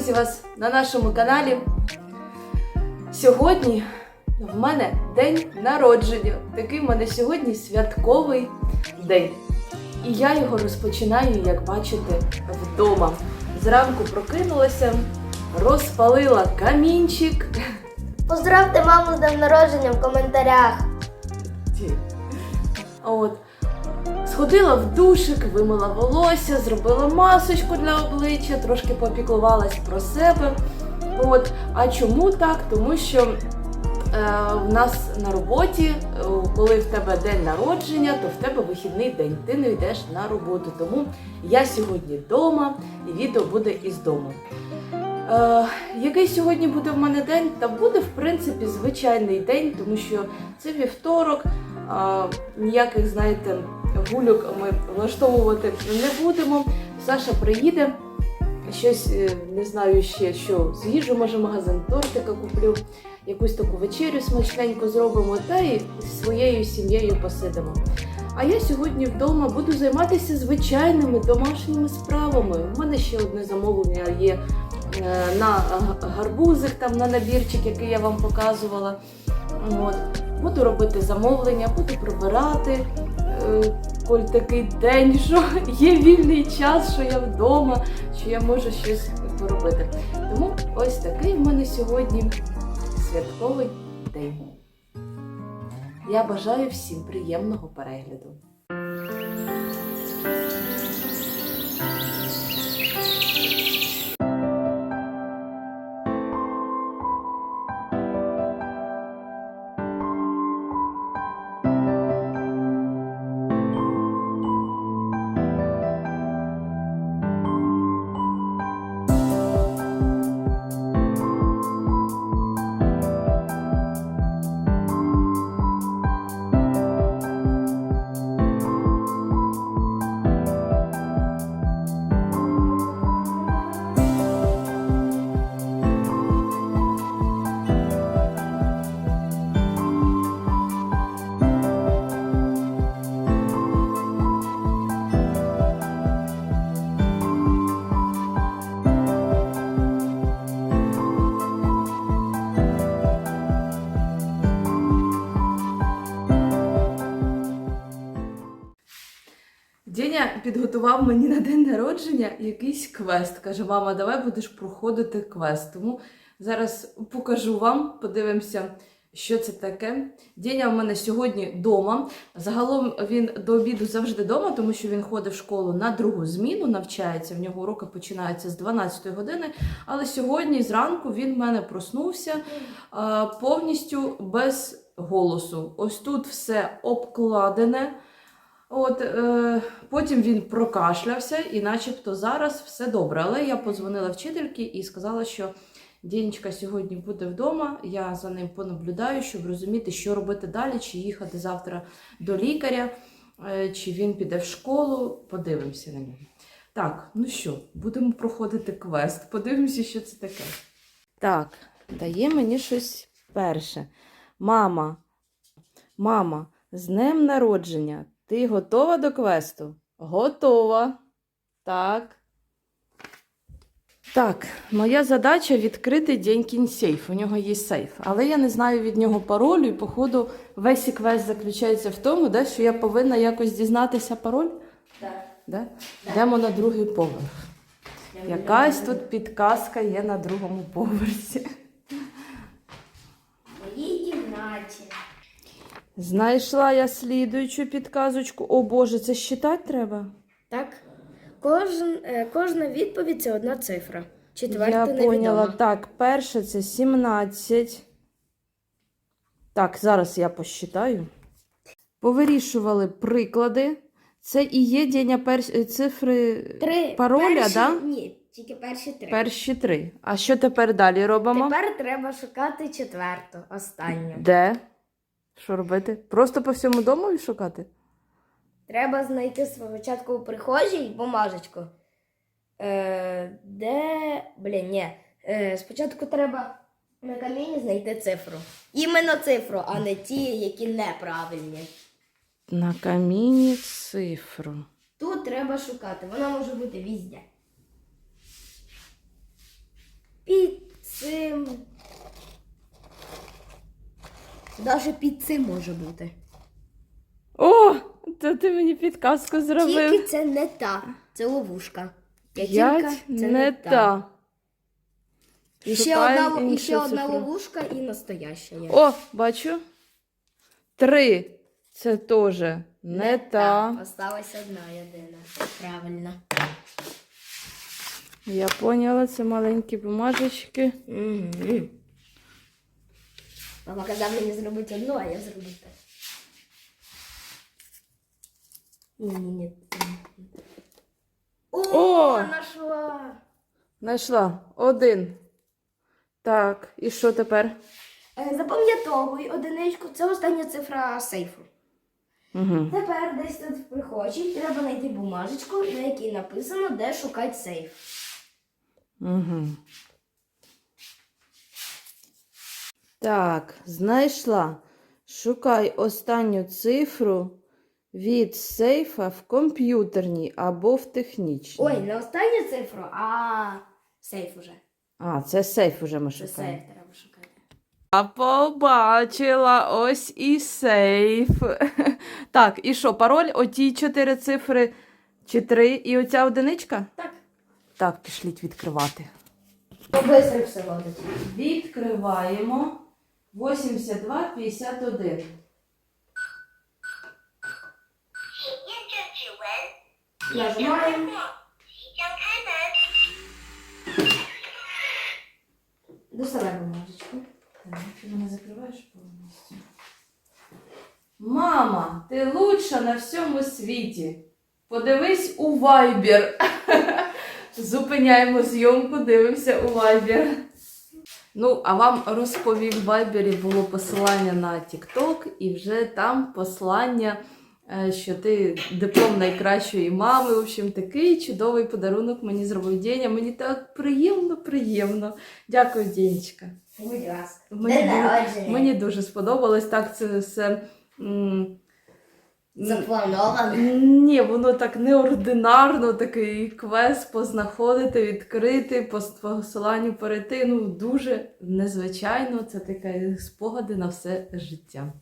Друзі, вас на нашому каналі. Сьогодні в мене день народження. Такий в мене сьогодні святковий день. І я його розпочинаю, як бачите, вдома. Зранку прокинулася, розпалила камінчик. Поздравте маму з днем народження в коментарях. От. Сходила в душик, вимила волосся, зробила масочку для обличчя, трошки попіклувалась про себе. От. А чому так? Тому що е, в нас на роботі, е, коли в тебе день народження, то в тебе вихідний день, ти не йдеш на роботу. Тому я сьогодні вдома і відео буде із дому. Е, який сьогодні буде в мене день? Та буде, в принципі, звичайний день, тому що це вівторок. А, ніяких, знаєте, гульок ми влаштовувати не будемо. Саша приїде, щось е, не знаю ще, що з'їжджу, може, магазин тортика куплю, якусь таку вечерю смачненько зробимо та і зі своєю сім'єю посидимо. А я сьогодні вдома буду займатися звичайними домашніми справами. У мене ще одне замовлення є е, на гарбузик, там на набірчик, який я вам показувала. От. Буду робити замовлення, буду прибирати. Е, Коль такий день, що є вільний час, що я вдома, що я можу щось поробити. Тому ось такий в мене сьогодні святковий день. Я бажаю всім приємного перегляду. Підготував мені на день народження якийсь квест. Каже, мама, давай будеш проходити квест. Тому зараз покажу вам, подивимося, що це таке. Діня в мене сьогодні вдома. Загалом він до обіду завжди вдома, тому що він ходить в школу на другу зміну, навчається. В нього уроки починаються з 12 години. Але сьогодні зранку він в мене проснувся повністю без голосу. Ось тут все обкладене. От, е, потім він прокашлявся, і начебто зараз все добре. Але я подзвонила вчительці і сказала, що Дінечка сьогодні буде вдома. Я за ним понаблюдаю, щоб розуміти, що робити далі, чи їхати завтра до лікаря, е, чи він піде в школу. Подивимося на нього. Так, ну що, будемо проходити квест. Подивимося, що це таке. Так, дає мені щось перше. Мама, мама, з днем народження. Ти готова до квесту? Готова. Так. Так, моя задача відкрити Дєнькін сейф. У нього є сейф. Але я не знаю від нього паролю, і, походу, весь і квест заключається в тому, да, що я повинна якось дізнатися пароль. Так. Да? Йдемо на другий поверх. Якась тут підказка є на другому поверсі. Моїй кімнаті. Знайшла я слідуючу підказочку. О Боже, це считати треба? Так. Кожен, е, кожна відповідь це одна цифра. Четверта Я невідома. поняла. Так, перше це 17. Так, зараз я посчитаю. Повирішували приклади. Це і є дня перш... цифри Три. пароля, перші, да? Ні, тільки перші три. перші три. А що тепер далі робимо? Тепер треба шукати четверту, останню. Де? Що робити? Просто по всьому дому і шукати? Треба знайти спочатку у прихожій бумажечку. Е, де. Блін, ні. Е, спочатку треба на каміні знайти цифру. Іменно цифру, а не ті, які неправильні. На каміні цифру. Тут треба шукати. Вона може бути візде. цим. Даже під цим може бути. О, то ти мені підказку зробив. Тільки це не та. Це ловушка. П'ятірка П'ять це не та. І ще Шукаємо одна, і іншу ще одна цифру. ловушка і настояща є. О, бачу. Три. Це теж не та. Осталась одна єдина. Правильно. Я поняла, це маленькі бумажечки. Угу. Папа казав мені зробити одну, а я зроблю так. Ні, ні, ні. О, О! нашла! Знайшла. Один. Так, і що тепер? Е, Запам'ятовуй одиничку, це остання цифра сейфу. Угу. Тепер десь тут в прихожій треба знайти бумажечку, на якій написано, де шукати сейф. Угу. Так, знайшла. Шукай останню цифру від сейфа в комп'ютерній або в технічній. Ой, не останню цифру, а сейф уже. А, це сейф уже ми Це шукаємо. сейф треба шукати. А побачила ось і сейф. Так, і що, пароль? Оті чотири цифри чи три, і оця одиничка? Так. Так, пішліть відкривати. Побистрик все водить. Відкриваємо 82, 51. Нажимаем. Доставай бумажечку. Так, ты меня закрываешь полностью. Мама, ти лучша на всьому світі. Подивись у вайбер. Зупиняємо зйомку, дивимося у вайбер. Ну, а вам розповів в Viber було посилання на TikTok, і вже там послання, е, що ти диплом найкращої мами. В общем, такий чудовий подарунок мені зробив Деня. Мені так приємно, приємно. Дякую, Денечка. Мені, дуже, мені дуже сподобалось. Так, це все. м, Заплановано. Ні, воно так неординарно, такий квест познаходити, відкрити, по посиланню перейти. Ну, дуже незвичайно. Це таке спогади на все життя.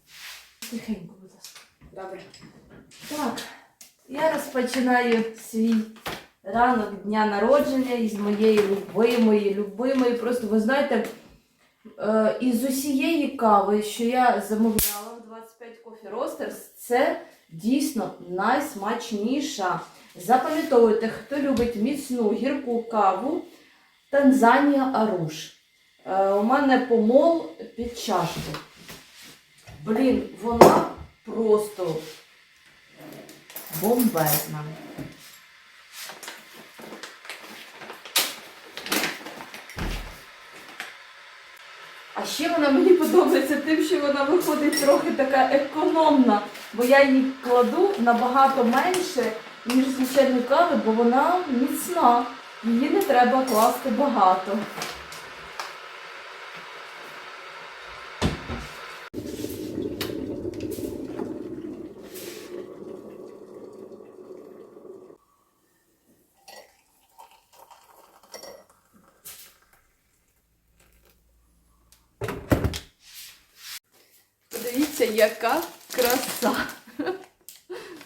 Тихенько, будь ласка. Добре. Так, я розпочинаю свій ранок дня народження із моєї любимої, любимої. Просто ви знаєте, е, із усієї кави, що я замовляла в 25 Coffee Roasters, це дійсно найсмачніша. Запам'ятовуйте, хто любить міцну гірку каву Танзанія Аруш. Е, у мене помол під чашку. Блін, вона просто бомбезна. А ще вона мені подобається тим, що вона виходить трохи така економна, бо я її кладу набагато менше, ніж звичайну каву, бо вона міцна. Її не треба класти багато. Подивіться, яка краса.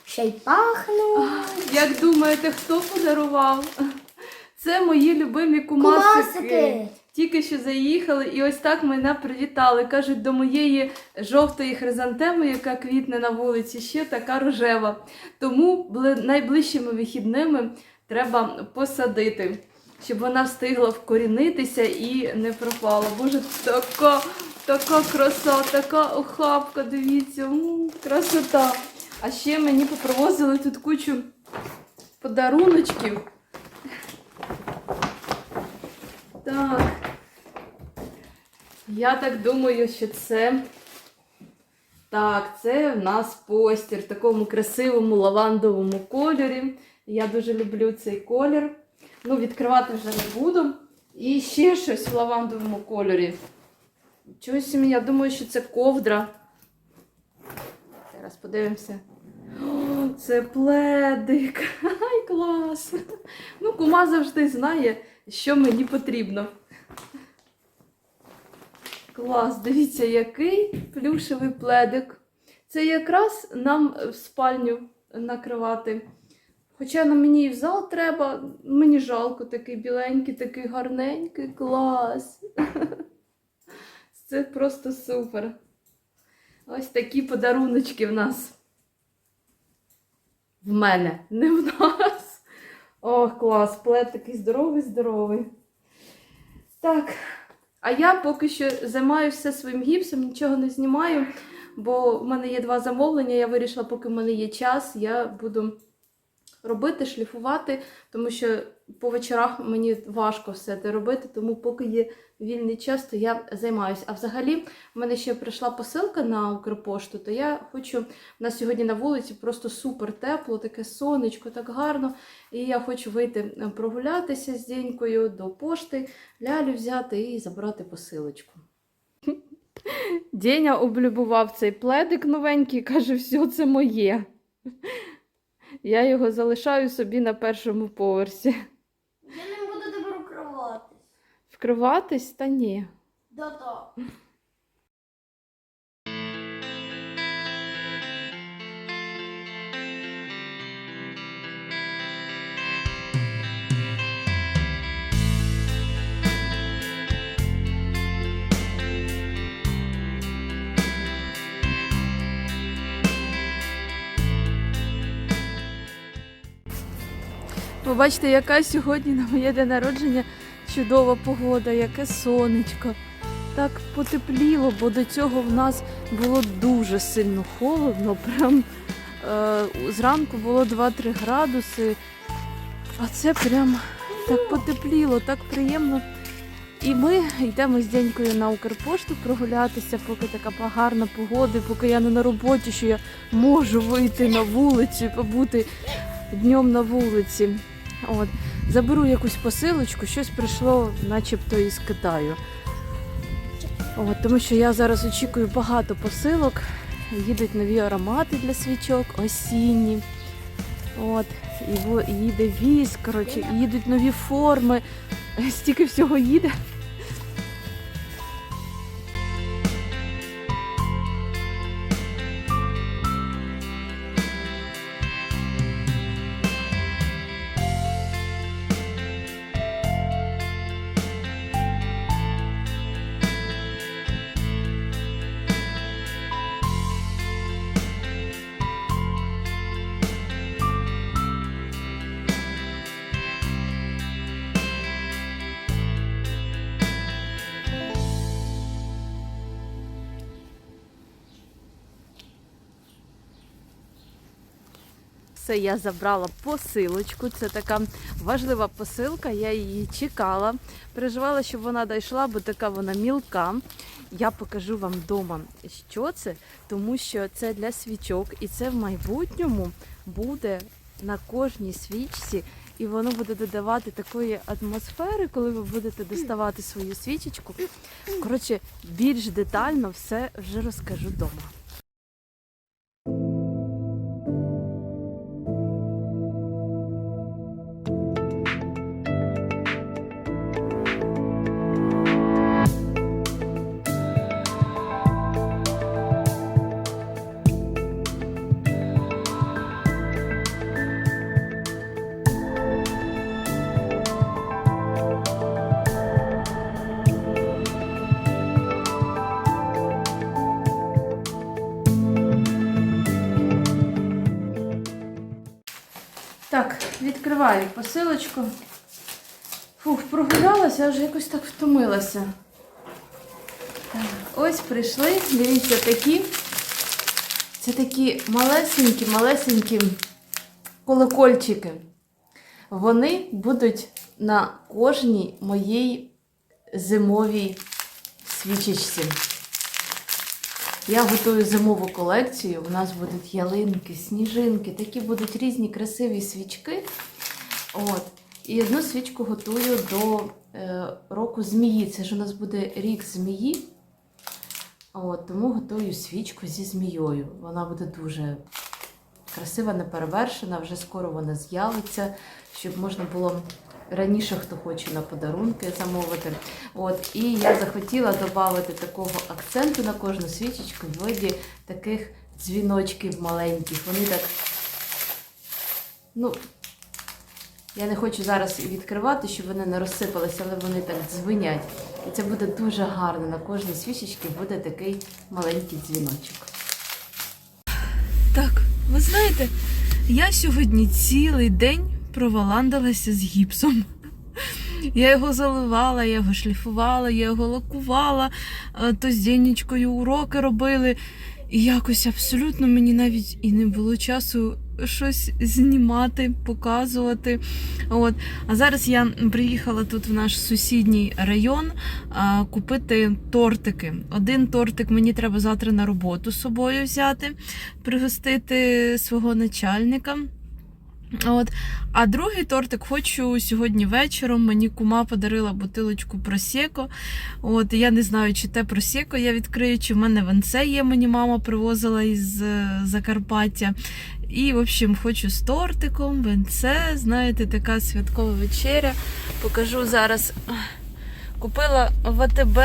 Ще й пахну. Як думаєте, хто подарував? Це мої любимі кумасики. Кумасики. Тільки що заїхали, і ось так мене привітали. Кажуть, до моєї жовтої хризантеми, яка квітне на вулиці, ще така рожева. Тому найближчими вихідними треба посадити, щоб вона встигла вкорінитися і не пропала. Боже, така, така краса, така охапка, дивіться, м, красота. А ще мені попривозили тут кучу подаруночків. Так. Я так думаю, що це. Так, це в нас постір в такому красивому лавандовому кольорі. Я дуже люблю цей колір. Ну, відкривати вже не буду. І ще щось в лавандовому кольорі. Чогось мені, я думаю, що це ковдра. Зараз подивимося. Це пледик. Ай, клас. Ну, кума завжди знає, що мені потрібно. Клас, дивіться, який плюшевий пледик. Це якраз нам в спальню накривати. Хоча на мені і в зал треба, мені жалко такий біленький, такий гарненький клас. Це просто супер. Ось такі подаруночки в нас. В мене, не в нас. Ох, клас, плед такий здоровий, здоровий. Так, а я поки що займаюся своїм гіпсом, нічого не знімаю, бо в мене є два замовлення. Я вирішила, поки в мене є час, я буду робити, шліфувати, тому що по вечорах мені важко все це робити, тому поки є вільний час, то я займаюся. А взагалі, в мене ще прийшла посилка на Укрпошту, то я хочу. У нас сьогодні на вулиці просто супер тепло, таке сонечко, так гарно. І я хочу вийти е, прогулятися з Денькою до пошти, лялю взяти і забрати посилочку. Деня облюбував цей пледик новенький каже, все це моє. Я його залишаю собі на першому поверсі. Я не буду тепер укриватись. Вкриватись та ні. Да-да. Ви бачите, яка сьогодні на моє день народження чудова погода, яке сонечко. Так потепліло, бо до цього в нас було дуже сильно холодно. Прям е, зранку було 2-3 градуси. А це прям так потепліло, так приємно. І ми йдемо з Денькою на Укрпошту прогулятися, поки така гарна погода, поки я не на роботі, що я можу вийти на вулицю і побути днем на вулиці. От. Заберу якусь посилочку, щось прийшло начебто із Китаю. От, тому що я зараз очікую багато посилок. Їдуть нові аромати для свічок, осінні. От, і їде віз, коротше, їдуть нові форми. Стільки всього їде. Все, я забрала посилочку. Це така важлива посилка. Я її чекала. Переживала, щоб вона дійшла, бо така вона мілка. Я покажу вам вдома, що це, тому що це для свічок, і це в майбутньому буде на кожній свічці, і воно буде додавати такої атмосфери, коли ви будете доставати свою свічечку. Коротше, більш детально все вже розкажу вдома. Відкриваю посилочку. Фух, прогулялася, аж якось так втомилася. Так, ось прийшли. Дивіться, такі. Це такі малесенькі, малесенькі колокольчики. Вони будуть на кожній моїй зимовій свічечці. Я готую зимову колекцію. У нас будуть ялинки, сніжинки, такі будуть різні красиві свічки. От. І одну свічку готую до е, року змії. Це ж у нас буде рік змії. От, тому готую свічку зі змією. Вона буде дуже красива, неперевершена. Вже скоро вона з'явиться, щоб можна було раніше, хто хоче на подарунки замовити. От, і я захотіла додати такого акценту на кожну свічечку в виді таких дзвіночків маленьких. Вони так. Ну, я не хочу зараз відкривати, щоб вони не розсипалися, але вони так дзвенять. І це буде дуже гарно. На кожній свічечці буде такий маленький дзвіночок. Так, ви знаєте, я сьогодні цілий день проваландалася з гіпсом. Я його заливала, я його шліфувала, я його лакувала, е, то з Дєнічкою уроки робили. І якось абсолютно мені навіть і не було часу щось знімати, показувати. От. А зараз я приїхала тут в наш сусідній район а, купити тортики. Один тортик мені треба завтра на роботу з собою взяти, пригостити свого начальника. От. А другий тортик хочу сьогодні вечором. Мені кума подарила бутилочку просеко. От я не знаю, чи те просеко я відкрию, чи в мене венце є. Мені мама привозила із е, Закарпаття. І, в общем, хочу з тортиком, венце, знаєте, така святкова вечеря. Покажу зараз. Купила в АТБ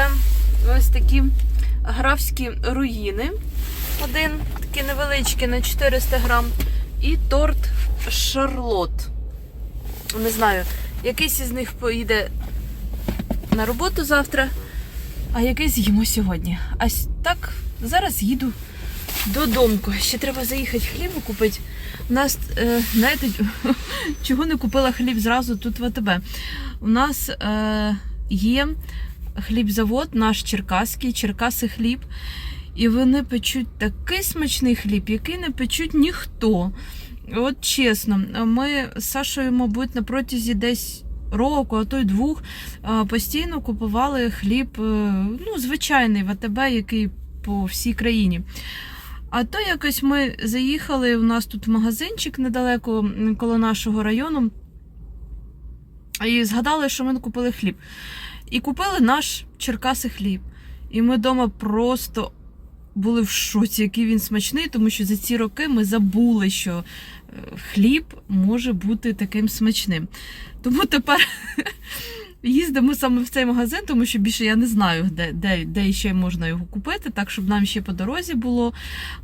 ось такі графські руїни. Один такий невеличкий на 400 грам. І торт Шарлот. Не знаю, якийсь із них поїде на роботу завтра, а якийсь з'їмо сьогодні. А так, зараз їду додому. Ще треба заїхати хлібу купити. У нас, е, знаєте, чого не купила хліб зразу тут в АТБ. У нас е, є хлібзавод, наш черкаський, Черкаси хліб. І вони печуть такий смачний хліб, який не печуть ніхто. От чесно, ми з Сашою, мабуть, на протязі десь року, а то й двох, постійно купували хліб, е, ну, звичайний в АТБ, який по всій країні. А то якось ми заїхали, у нас тут магазинчик недалеко коло нашого району, і згадали, що ми купили хліб. І купили наш Черкаси хліб. І ми вдома просто були в шоці, який він смачний, тому що за ці роки ми забули, що е, хліб може бути таким смачним. Тому тепер їздимо саме в цей магазин, тому що більше я не знаю, де, де, де ще можна його купити, так щоб нам ще по дорозі було.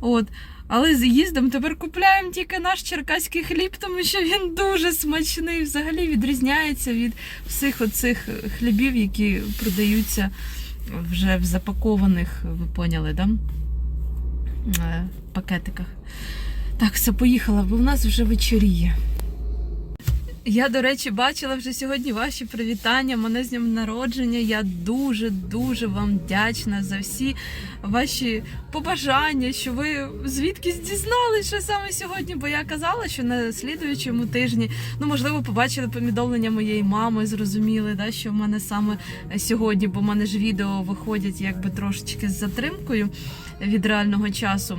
От. Але з їздом тепер купляємо тільки наш черкаський хліб, тому що він дуже смачний, взагалі відрізняється від всіх оцих хлібів, які продаються вже в запакованих, ви поняли, да? Е, пакетиках. Так, все, поїхала, бо в нас вже вечоріє. Я, до речі, бачила вже сьогодні ваші привітання. Мене з днем народження. Я дуже-дуже вам вдячна за всі ваші побажання, що ви звідкись дізналися, що саме сьогодні. Бо я казала, що на слідуючому тижні, ну можливо, побачили повідомлення моєї мами, зрозуміли, да, що в мене саме сьогодні, бо в мене ж відео виходять якби трошечки з затримкою від реального часу.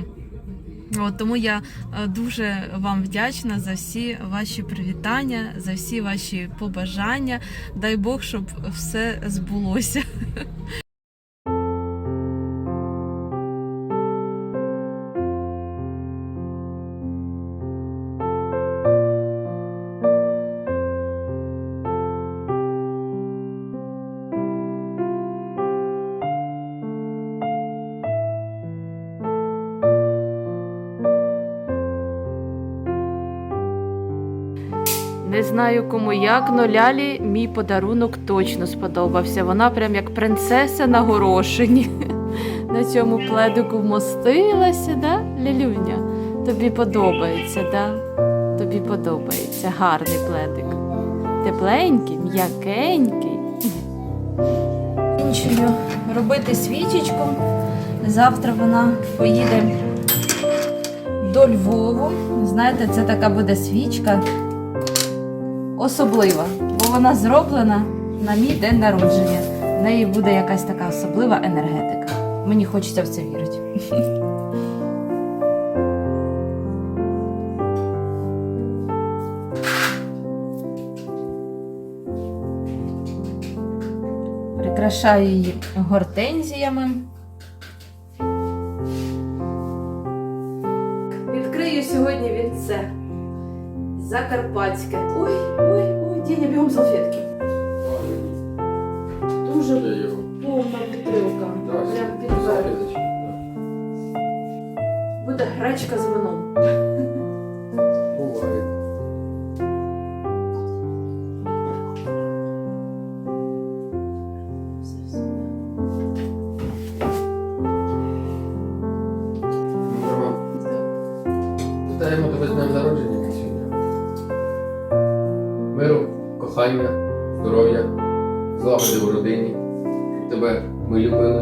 От, тому я е, дуже вам вдячна за всі ваші привітання, за всі ваші побажання. Дай Бог, щоб все збулося. Знаю кому як, но Лялі мій подарунок точно сподобався. Вона прям як принцеса на горошині. На цьому пледику вмостилася, да, Лялюня? Тобі подобається, да? Тобі подобається гарний пледик. Тепленький, м'якенький. Закінчую робити свічечку. Завтра вона поїде до Львову. Знаєте, це така буде свічка особлива, бо вона зроблена на мій день народження. В неї буде якась така особлива енергетика. Мені хочеться в це вірити. Прикрашаю її гортензіями. Відкрию сьогодні вінце. Закарпатське. Кохання, здоров'я, злагоди в родині. Щоб Тебе ми любили.